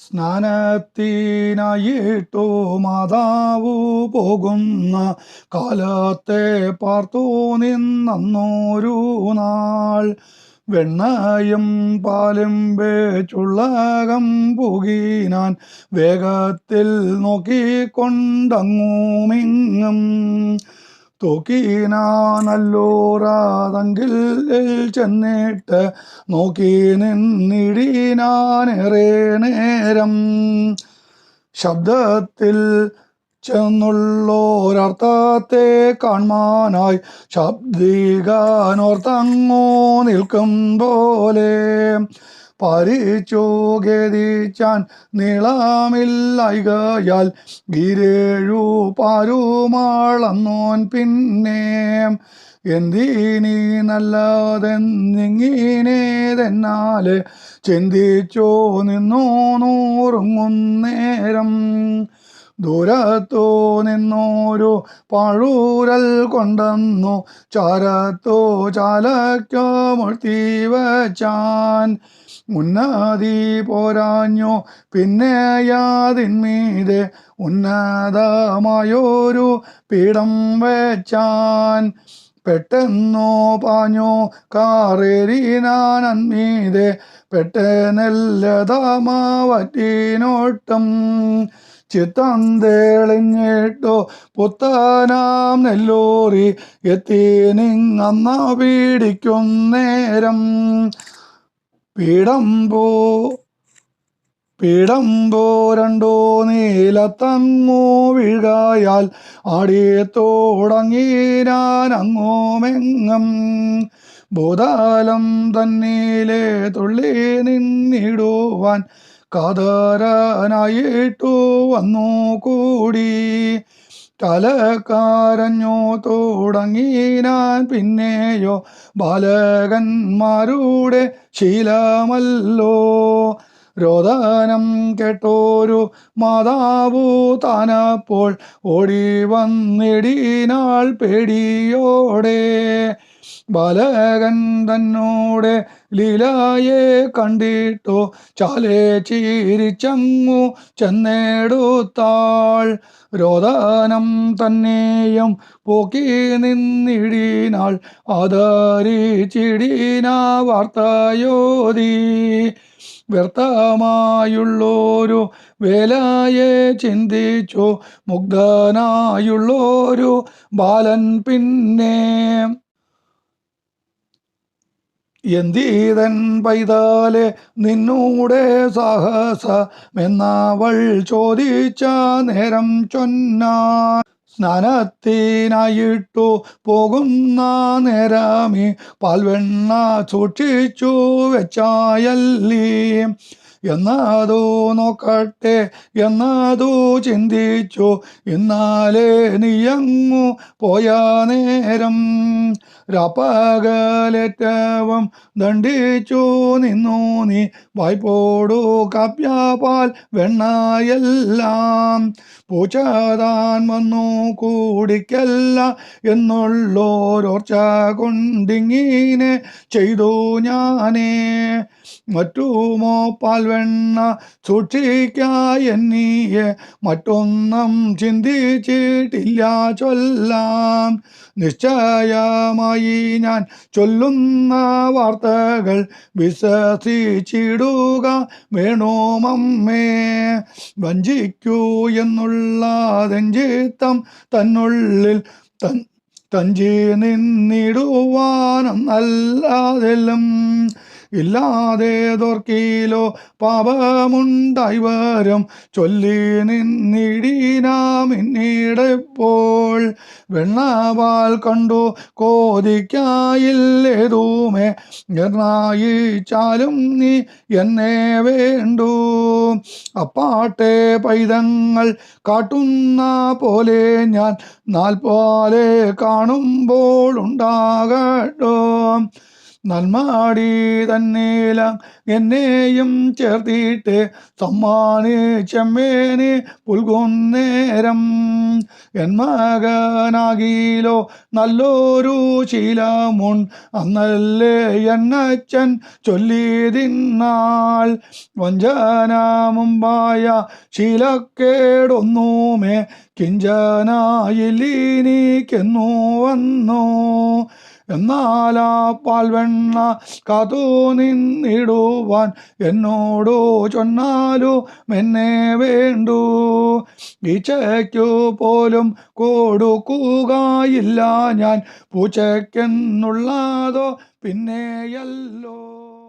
സ്നാനത്തിനായിട്ടു മാതാവു പോകുന്ന കാലത്തെ പാർത്തു നിന്നൊരു നാൾ. വെണ്ണയും പാലും വേച്ചുള്ളകം പുകീനാൻ വേഗത്തിൽ നോക്കിക്കൊണ്ടങ്ങുമിങ്ങും. തൂക്കിനാനല്ലോറാതെങ്കിൽ ചെന്നിട്ട് നോക്കി നിന്നിടീനേറേ നേരം ശബ്ദത്തിൽ ചെന്നുള്ളോരർത്ഥത്തെ കാണാനായി ശബ്ദികാനോർത്തങ്ങോ നിൽക്കും പോലെ. പരിച്ചു ഗതിച്ചാൻ നീളമില്ലായികയാൽ ഗിരേഴു പാരുമാളന്നോൻ പിന്നെ. എന്തിനീ നല്ലതെന്നിങ്ങിനേതെന്നാൽ ചിന്തിച്ചോ നിന്നോ നൂറുങ്ങുന്നേരം ദൂരത്തോ നിന്നോരു പാഴൂരൽ കൊണ്ടെന്നു ചാരത്തോ ചാലക്കോ മുഴ്ത്തി വച്ചാൻ ഉന്നതി പോരാഞ്ഞോ പിന്നെ യാതിന്മീതെ ഉന്നതമായൊരു പീഠം വെച്ചാൻ. പെട്ടെന്നോ പാഞ്ഞോ കാറേരിനാനന്മീതെ പെട്ടെന്നെല്ലതാമാവറ്റീനോട്ടം ചിത്തം പുത്താനാം നെല്ലോറി എത്തി നിങ്ങന്ന പീഡിക്കും നേരം. രണ്ടോ നീലത്തങ്ങോ വീഴായാൽ ആടിയത്തോടങ്ങീരാൻ അങ്ങോ അങ്ങോമെങ്ങം ഭൂതാലം തന്നീലെ തുള്ളി നിന്നിടുവാൻ കാതരനായിട്ടു വന്നു കൂടി. തലക്കാരഞ്ഞോ തുടങ്ങീനാൻ പിന്നെയോ ബാലകന്മാരുടെ ശീലമല്ലോ. രോദനം കേട്ടോരു മാതാവു താനപ്പോൾ ഓടി വന്നിടിനാൾ പേടിയോടെ. ബാലകൻ തന്നോടെ ലീലായെ കണ്ടിട്ടോ? ചാലേ ചീരിച്ചങ്ങു ചെന്നേടുത്താൾ രോദാനം തന്നെയും പോക്കി നിന്നിടിനാൾ ആദരിച്ചിടീന വാർത്തയോതി. വ്യർത്ഥമായുള്ളൊരു വേലയെ ചിന്തിച്ചു. മുഗ്ധനായുള്ളൊരു ബാലൻ പിന്നെ എന്തീതൻ പൈതാലെ നിന്നൂടെ സാഹസമെന്നവൾ ചോദിച്ച നേരം ചൊന്നാൻ സ്നാനത്തിനായിട്ടു പോകുന്ന നേരമി പാൽവെണ്ണ സൂക്ഷിച്ചു വെച്ചായല്ലീ. എന്നതു നോക്കട്ടെ എന്നാതോ ചിന്തിച്ചു ഇന്നാലെ നീയങ്ങു പോയ നേരം. രാപ്പകലേറ്റവും ദണ്ഡിച്ചു നിന്നു നീ വായ്പോടു കാപ്യാപാൽ വെണ്ണയെല്ലാം. പൂച്ചതാൻ വന്നു കൂടിക്കല്ല എന്നുള്ളോരോർച്ച കൊണ്ടിങ്ങിനെ ചെയ്തു ഞാനേ. മറ്റുമോ പാൽവെണ്ണ സൂക്ഷിക്കായെന്നീയെ മറ്റൊന്നും ചിന്തിച്ചിട്ടില്ല ചൊല്ലാം നിശ്ചയമായി ഞാൻ ചൊല്ലുന്ന വാർത്തകൾ വിശ്വസിച്ചിടുക വേണോമമ്മേ. വഞ്ചിക്കൂ എന്നുള്ള രഞ്ജിത്തം തന്നുള്ളിൽ തൻ തഞ്ചി നിന്നിടുവാനെന്നല്ലാതെല്ലാം ഇല്ലാതെ തോർക്കിലോ പാപമുണ്ടായി വരും ചൊല്ലി നിന്നിടീനാമിന്നിടപ്പോൾ വെണ്ണവാൽ കണ്ടു കോതിക്കായില്ലേതൂമേ. നിർണയിച്ചാലും നീ എന്നെ വേണ്ടു. അപ്പാട്ടെ പൈതങ്ങൾ കാട്ടുന്ന പോലെ ഞാൻ നാൽപോലെ കാണുമ്പോൾ ഉണ്ടാകട്ടോ. നന്മാടി തന്നേല. എന്നെയും ചേർത്തിട്ട് സമ്മാനിച്ചമ്മേനെ പുൽകുന്നേരം. എൻ മകനാകിലോ നല്ലൊരു ശീലമുൺ അന്നല്ലേ എന്നച്ഛൻ ചൊല്ലിതിന്നാൾ വഞ്ചന മുമ്പായ ശീലക്കേടൊന്നുമേ കിഞ്ചനായില്ലീനിക്കെന്നു വന്നു. എന്നാലാ പാൽവെണ്ണ കാത്തു നിന്നിടുവാൻ എന്നോടോ ചൊന്നാലോ എന്നെ വേണ്ടു. ഈച്ചയ്ക്കു പോലും കൊടുക്കുകയില്ല ഞാൻ പൂച്ചയ്ക്കെന്നുള്ളതോ പിന്നെയല്ലോ.